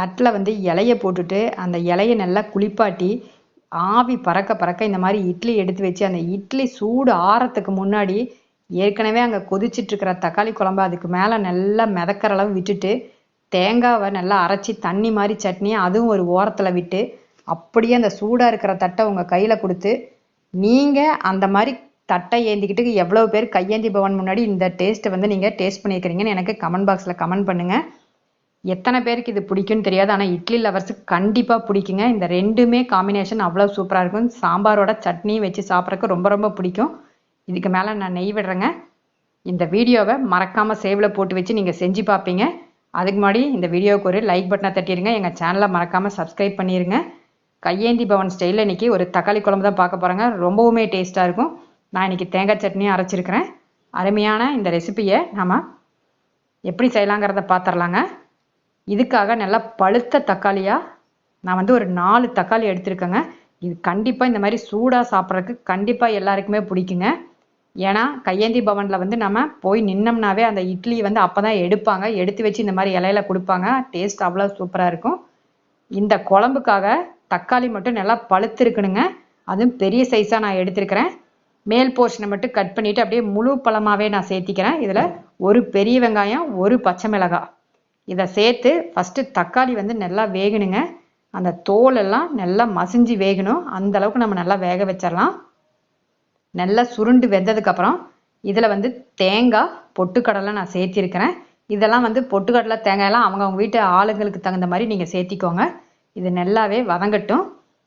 தட்டில் வந்து இலையை போட்டுட்டு அந்த இலையை நல்லா குளிப்பாட்டி ஆவி பறக்க பறக்க இந்த மாதிரி இட்லி எடுத்து வச்சு அந்த இட்லி சூடு ஆறத்துக்கு முன்னாடி ஏற்கனவே அங்கே கொதிச்சிட்டு இருக்கிற தக்காளி குழம்பு அதுக்கு மேலே நல்லா மிதக்கிற அளவு விட்டுட்டு தேங்காவை நல்லா அரைச்சி தண்ணி மாதிரி சட்னி அதுவும் ஒரு ஓரத்தில் விட்டு அப்படியே அந்த சூடாக இருக்கிற தட்டை உங்கள் கையில் கொடுத்து நீங்கள் அந்த மாதிரி தட்டை ஏந்திக்கிட்டு எவ்வளோ பேர் கையேந்தி பவன் முன்னாடி இந்த டேஸ்ட்டை வந்து நீங்கள் டேஸ்ட் பண்ணியிருக்கிறீங்கன்னு எனக்கு கமெண்ட் பாக்ஸில் கமெண்ட் பண்ணுங்கள் எத்தனை பேருக்கு இது பிடிக்கும்னு தெரியாது ஆனால் இட்லி லவர்ஸுக்கு கண்டிப்பாக பிடிக்குங்க. இந்த ரெண்டுமே காம்பினேஷன் அவ்வளோ சூப்பராக இருக்கும். சாம்பாரோட சட்னியும் வச்சு சாப்பிட்றதுக்கு ரொம்ப ரொம்ப பிடிக்கும். இதுக்கு மேலே நான் நெய் விடுறேங்க. இந்த வீடியோவை மறக்காமல் சேவில் போட்டு வச்சு நீங்கள் செஞ்சு பார்ப்பீங்க. அதுக்கு முன்னாடி இந்த வீடியோவுக்கு ஒரு லைக் பட்டனை தட்டிடுங்க எங்கள் சேனலை மறக்காமல் சப்ஸ்கிரைப் பண்ணிடுங்க கையேந்தி பவன் ஸ்டைலில் இன்றைக்கி ஒரு தக்காளி குழம்பு தான் பார்க்க போகிறேங்க ரொம்பவுமே டேஸ்ட்டாக இருக்கும். நான் இன்றைக்கி தேங்காய் சட்னியும் அரைச்சிருக்கிறேன். அருமையான இந்த ரெசிபியை நாம் எப்படி செய்யலாங்கிறத பார்த்துடலாங்க. இதுக்காக நல்லா பழுத்த தக்காளியாக நான் வந்து ஒரு நாலு தக்காளி எடுத்திருக்கேங்க. இது கண்டிப்பாக இந்த மாதிரி சூடாக சாப்பிட்றதுக்கு கண்டிப்பாக எல்லாருக்குமே பிடிக்குங்க. ஏன்னா கையேந்தி பவனில் வந்து நம்ம போய் நின்னோம்னாவே அந்த இட்லி வந்து அப்போ தான் எடுப்பாங்க. எடுத்து வச்சு இந்த மாதிரி இலையில கொடுப்பாங்க. டேஸ்ட் அவ்வளோ சூப்பராக இருக்கும். இந்த குழம்புக்காக தக்காளி மட்டும் நல்லா பழுத்திருக்கணுங்க. அதுவும் பெரிய சைஸாக நான் எடுத்திருக்கிறேன். மேல் போர்ஷனை மட்டும் கட் பண்ணிவிட்டு அப்படியே முழு பழமாகவே நான் சேர்த்திக்கிறேன். இதில் ஒரு பெரிய வெங்காயம் ஒரு பச்சை மிளகாய். இதை சேர்த்து ஃபஸ்ட்டு தக்காளி வந்து நல்லா வேகணுங்க. அந்த தோலெல்லாம் நல்லா மசிஞ்சு வேகணும். அந்த அளவுக்கு நம்ம நல்லா வேக வச்சிடலாம். நல்லா சுருண்டு வெந்ததுக்கப்புறம் இதில் வந்து தேங்காய் பொட்டுக்கடலை நான் சேர்த்திருக்கிறேன். இதெல்லாம் வந்து பொட்டுக்கடலை தேங்காயெல்லாம் அவங்கவுங்க வீட்டு ஆளுங்களுக்கு தகுந்த மாதிரி நீங்கள் சேர்த்திக்கோங்க. இது நல்லாவே வதங்கட்டும்.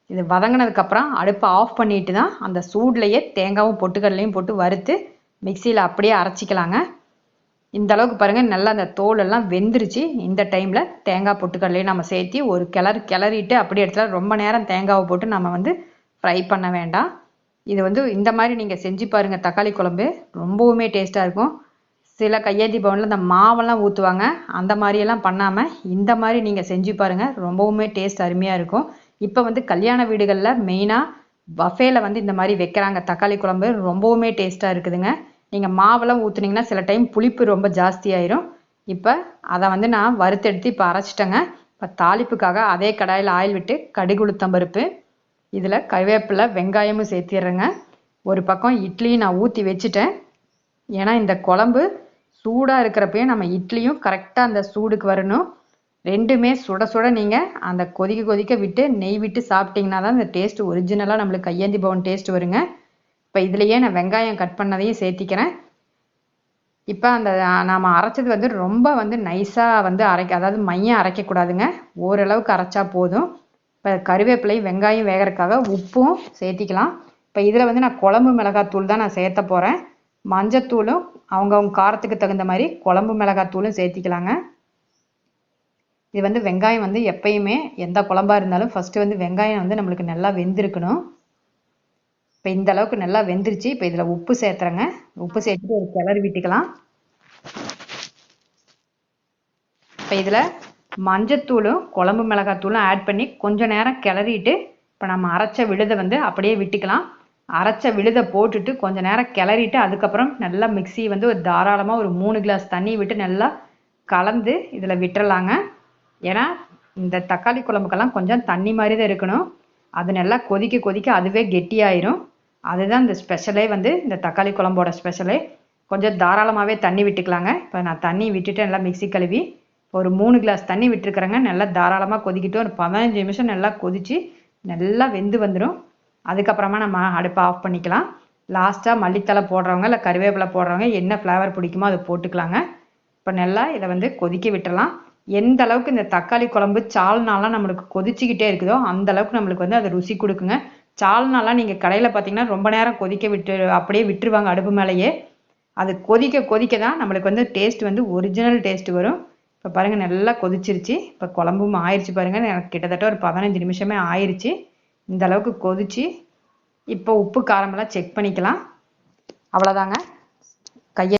இது வதங்கினதுக்கப்புறம் அடுப்பை ஆஃப் பண்ணிட்டு தான் அந்த சூட்லேயே தேங்காவும் பொட்டுக்கடலையும் போட்டு வறுத்து மிக்சியில் அப்படியே அரைச்சிக்கலாங்க. இந்த அளவுக்கு பாருங்கள் நல்லா அந்த தோல் எல்லாம் வெந்துருச்சு. இந்த டைமில் தேங்காய் பொட்டுக்கடலையும் நம்ம சேர்த்தி ஒரு கிளறு கிளறிட்டு அப்படி இடத்துல ரொம்ப நேரம் தேங்காவை போட்டு நம்ம வந்து ஃப்ரை பண்ண வேண்டாம். இது வந்து இந்த மாதிரி நீங்கள் செஞ்சு பாருங்கள் தக்காளி குழம்பு ரொம்பவுமே டேஸ்ட்டாக இருக்கும். சில கையேந்தி பவனில் இந்த மாவெல்லாம் ஊற்றுவாங்க அந்த மாதிரியெல்லாம் பண்ணாமல் இந்த மாதிரி நீங்கள் செஞ்சு பாருங்கள் ரொம்பவுமே டேஸ்ட் அருமையாக இருக்கும். இப்போ வந்து கல்யாண வீடுகளில் மெயினாக பஃபேல வந்து இந்த மாதிரி வைக்கிறாங்க தக்காளி குழம்பு ரொம்பவுமே டேஸ்ட்டாக இருக்குதுங்க. நீங்கள் மாவெல்லாம் ஊற்றுனீங்கன்னா சில டைம் புளிப்பு ரொம்ப ஜாஸ்தி ஆயிரும். இப்போ அதை வந்து நான் வறுத்தெடுத்து இப்போ அரைச்சிட்டேங்க. இப்போ தாளிப்புக்காக அதே கடாயில் ஆயில் விட்டு கடுகு பருப்பு இதில் கருவேப்பிலை வெங்காயமும் சேர்த்திடுறேங்க. ஒரு பக்கம் இட்லியும் நான் ஊற்றி வச்சுட்டேன். ஏன்னா இந்த குழம்பு சூடாக இருக்கிறப்பையும் நம்ம இட்லியும் கரெக்டாக அந்த சூடுக்கு வரணும். ரெண்டுமே சுட சுட நீங்கள் அந்த கொதிக்க கொதிக்க விட்டு நெய் விட்டு சாப்பிட்டீங்கன்னா தான் இந்த டேஸ்ட் ஒரிஜினலாக நம்மளுக்கு கையேந்தி பவன் டேஸ்ட் வருங்க. இப்போ இதுலேயே நான் வெங்காயம் கட் பண்ணதையும் சேர்த்திக்கிறேன். இப்போ அந்த நாம் அரைச்சது வந்து ரொம்ப வந்து நைஸாக வந்து அரைக்க அதாவது மையம் அரைக்கக்கூடாதுங்க ஓரளவுக்கு அரைச்சா போதும். இப்போ கருவேப்பிலை வெங்காயம் வேகிறதுக்காக உப்பும் சேர்த்திக்கலாம். இப்போ இதில் வந்து நான் குழம்பு மிளகாத்தூள் தான் நான் சேர்த்த போகிறேன் மஞ்சத்தூளும் அவங்கவுங்க காரத்துக்கு தகுந்த மாதிரி குழம்பு மிளகாத்தூளும் சேர்த்திக்கலாங்க. இது வந்து வெங்காயம் வந்து எப்பயுமே எந்த குழம்பாக இருந்தாலும் ஃபஸ்ட்டு வந்து வெங்காயம் வந்து நம்மளுக்கு நல்லா வெந்திருக்கணும். இப்போ இந்த அளவுக்கு நல்லா வெந்துருச்சு. இப்போ இதில் உப்பு சேர்த்துறேங்க. உப்பு சேர்த்துட்டு ஒரு கிளறி விட்டுக்கலாம். இப்போ இதில் மஞ்சத்தூளும் குழம்பு மிளகாத்தூளும் ஆட் பண்ணி கொஞ்ச நேரம் கிளறிட்டு இப்போ நம்ம அரைச்ச விழுதை வந்து அப்படியே விட்டுக்கலாம். அரைச்ச விழுதை போட்டுட்டு கொஞ்ச நேரம் கிளறிட்டு அதுக்கப்புறம் நல்லா மிக்ஸி வந்து ஒரு தாராளமாக ஒரு மூணு கிளாஸ் தண்ணி விட்டு நல்லா கலந்து இதில் விட்டுறலாங்க. ஏன்னா இந்த தக்காளி குழம்புக்கெல்லாம் கொஞ்சம் தண்ணி மாதிரி தான் இருக்கணும். அது நல்லா கொதிக்க கொதிக்க அதுவே கெட்டியாயிரும். அதுதான் இந்த ஸ்பெஷலே வந்து இந்த தக்காளி குழம்போட ஸ்பெஷலே கொஞ்சம் தாராளமாகவே தண்ணி விட்டுக்கலாங்க. இப்போ நான் தண்ணி விட்டுட்டு நல்லா மிக்ஸி கழுவி ஒரு மூணு கிளாஸ் தண்ணி விட்டுருக்குறேங்க. நல்லா தாராளமாக கொதிக்கிட்டு ஒரு பதினஞ்சு நிமிஷம் நல்லா கொதித்து நல்லா வெந்து வந்துடும் அதுக்கப்புறமா நம்ம அடுப்பை ஆஃப் பண்ணிக்கலாம். லாஸ்ட்டாக மல்லித்தலை போடுறவங்க இல்லை கருவேப்பிலை போடுறவங்க என்ன ஃப்ளேவர் பிடிக்குமோ அதை போட்டுக்கலாங்க. இப்போ நல்லா இதை வந்து கொதிக்க விட்டுறலாம். எந்த அளவுக்கு இந்த தக்காளி குழம்பு சால்னாலாம் நம்மளுக்கு கொதிச்சுக்கிட்டே இருக்குதோ அந்த அளவுக்கு நம்மளுக்கு வந்து அது ருசி கொடுக்குங்க. சால்னாலாம் நீங்கள் கடையில் பார்த்தீங்கன்னா ரொம்ப நேரம் கொதிக்க விட்டு அப்படியே விட்டுருவாங்க அடுப்பு மேலேயே. அது கொதிக்க கொதிக்க தான் நம்மளுக்கு வந்து டேஸ்ட் வந்து ஒரிஜினல் டேஸ்ட் வரும். இப்போ பாருங்கள் நல்லா கொதிச்சிருச்சு. இப்போ குழம்பும் ஆயிடுச்சு பாருங்கள் எனக்கு கிட்டத்தட்ட ஒரு பதினஞ்சு நிமிஷமே ஆயிடுச்சு இந்த அளவுக்கு கொதிச்சு இப்போ உப்பு காரமெல்லாம் செக் பண்ணிக்கலாம். அவ்வளோதாங்க கையை